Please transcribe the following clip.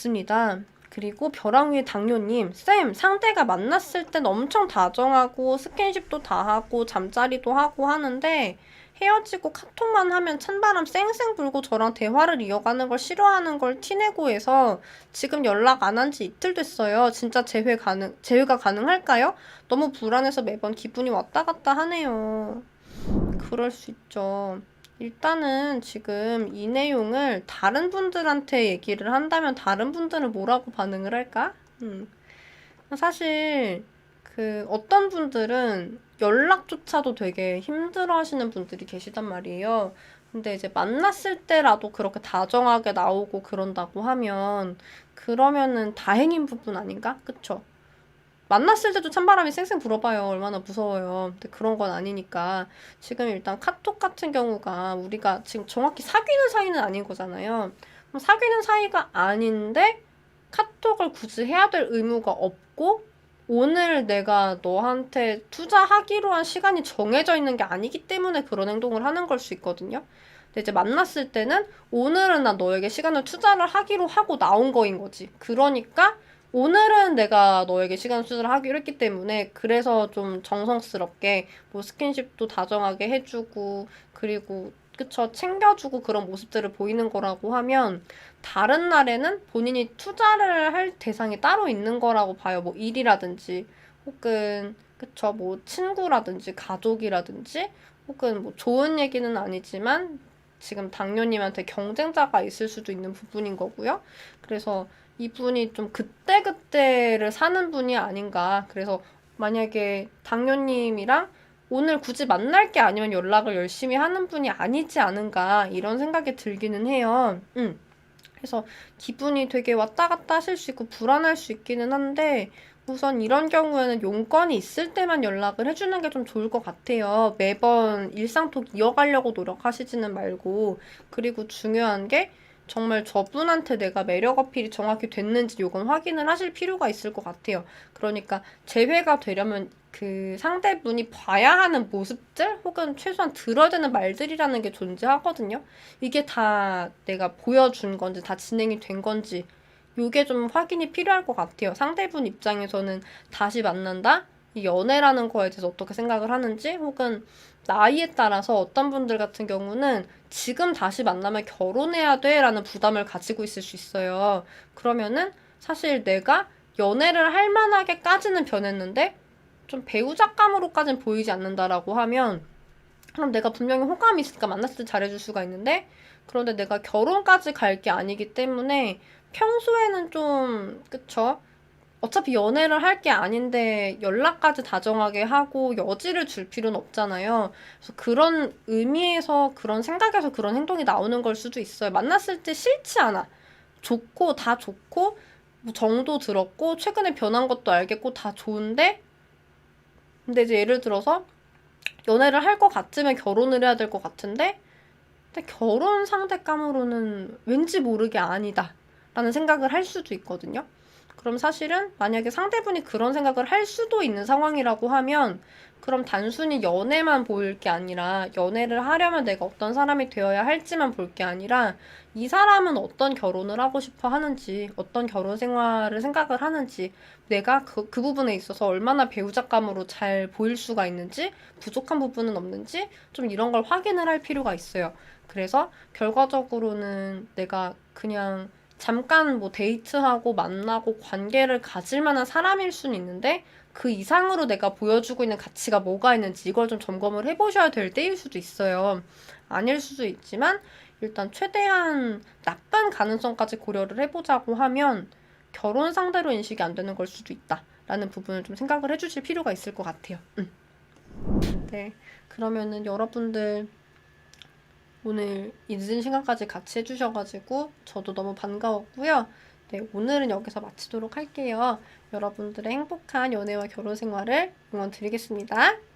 좋습니다. 그리고 벼랑 위의 당뇨님, 쌤, 상대가 만났을 땐 엄청 다정하고 스킨십도 다 하고 잠자리도 하고 하는데 헤어지고 카톡만 하면 찬바람 쌩쌩 불고 저랑 대화를 이어가는 걸 싫어하는 걸 티내고 해서 지금 연락 안 한 지 이틀 됐어요. 진짜 재회 가능, 재회가 가능할까요? 너무 불안해서 매번 기분이 왔다 갔다 하네요. 그럴 수 있죠. 일단은 지금 이 내용을 다른 분들한테 얘기를 한다면 다른 분들은 뭐라고 반응을 할까? 음. 사실 그 어떤 분들은 연락조차도 되게 힘들어 하시는 분들이 계시단 말이에요. 근데 이제 만났을 때라도 그렇게 다정하게 나오고 그런다고 하면 그러면은 다행인 부분 아닌가? 그쵸? 만났을 때도 찬바람이 쌩쌩 불어봐요. 얼마나 무서워요. 근데 그런 건 아니니까. 지금 일단 카톡 같은 경우가 우리가 지금 정확히 사귀는 사이는 아닌 거잖아요. 사귀는 사이가 아닌데 카톡을 굳이 해야 될 의무가 없고 오늘 내가 너한테 투자하기로 한 시간이 정해져 있는 게 아니기 때문에 그런 행동을 하는 걸 수 있거든요. 근데 이제 만났을 때는 오늘은 나 너에게 시간을 투자를 하기로 하고 나온 거인 거지. 그러니까 오늘은 내가 너에게 시간 투자를 하기로 했기 때문에 그래서 좀 정성스럽게 뭐 스킨십도 다정하게 해주고 그리고 그쵸 챙겨주고 그런 모습들을 보이는 거라고 하면 다른 날에는 본인이 투자를 할 대상이 따로 있는 거라고 봐요. 뭐 일이라든지 혹은 그쵸 뭐 친구라든지 가족이라든지 혹은 뭐 좋은 얘기는 아니지만 지금 당뇨님한테 경쟁자가 있을 수도 있는 부분인 거고요. 그래서 이분이 좀 그 때그때를 사는 분이 아닌가. 그래서 만약에 당뇨님이랑 오늘 굳이 만날 게 아니면 연락을 열심히 하는 분이 아니지 않은가 이런 생각이 들기는 해요. 음. 그래서 기분이 되게 왔다 갔다 하실 수 있고 불안할 수 있기는 한데 우선 이런 경우에는 용건이 있을 때만 연락을 해주는 게 좀 좋을 것 같아요. 매번 일상톡 이어가려고 노력하시지는 말고 그리고 중요한 게 정말 저분한테 내가 매력 어필이 정확히 됐는지 요건 확인을 하실 필요가 있을 것 같아요. 그러니까 재회가 되려면 그 상대분이 봐야 하는 모습들 혹은 최소한 들어야 되는 말들이라는 게 존재하거든요. 이게 다 내가 보여준 건지 다 진행이 된 건지 요게 좀 확인이 필요할 것 같아요. 상대분 입장에서는 다시 만난다? 이 연애라는 거에 대해서 어떻게 생각을 하는지 혹은 나이에 따라서 어떤 분들 같은 경우는 지금 다시 만나면 결혼해야 돼 라는 부담을 가지고 있을 수 있어요. 그러면은 사실 내가 연애를 할 만하게까지는 변했는데 좀 배우자감으로까지는 보이지 않는다라고 하면 그럼 내가 분명히 호감이 있으니까 만났을 때 잘해줄 수가 있는데 그런데 내가 결혼까지 갈 게 아니기 때문에 평소에는 좀 그쵸? 어차피 연애를 할 게 아닌데 연락까지 다정하게 하고 여지를 줄 필요는 없잖아요. 그래서 그런 의미에서 그런 생각에서 그런 행동이 나오는 걸 수도 있어요. 만났을 때 싫지 않아. 좋고 다 좋고 뭐 정도 들었고 최근에 변한 것도 알겠고 다 좋은데 근데 이제 예를 들어서 연애를 할 것 같으면 결혼을 해야 될 것 같은데 근데 결혼 상대감으로는 왠지 모르게 아니다 라는 생각을 할 수도 있거든요. 그럼 사실은 만약에 상대분이 그런 생각을 할 수도 있는 상황이라고 하면 그럼 단순히 연애만 보일 게 아니라 연애를 하려면 내가 어떤 사람이 되어야 할지만 볼 게 아니라 이 사람은 어떤 결혼을 하고 싶어 하는지 어떤 결혼 생활을 생각을 하는지 내가 그, 그 부분에 있어서 얼마나 배우자감으로 잘 보일 수가 있는지 부족한 부분은 없는지 좀 이런 걸 확인을 할 필요가 있어요. 그래서 결과적으로는 내가 그냥 잠깐 뭐 데이트하고 만나고 관계를 가질 만한 사람일 수는 있는데 그 이상으로 내가 보여주고 있는 가치가 뭐가 있는지 이걸 좀 점검을 해보셔야 될 때일 수도 있어요. 아닐 수도 있지만 일단 최대한 나쁜 가능성까지 고려를 해보자고 하면 결혼 상대로 인식이 안 되는 걸 수도 있다. 라는 부분을 좀 생각을 해주실 필요가 있을 것 같아요. 음. 네. 그러면은 여러분들 오늘 이 늦은 시간까지 같이 해주셔가지고 저도 너무 반가웠고요. 네, 오늘은 여기서 마치도록 할게요. 여러분들의 행복한 연애와 결혼 생활을 응원 드리겠습니다.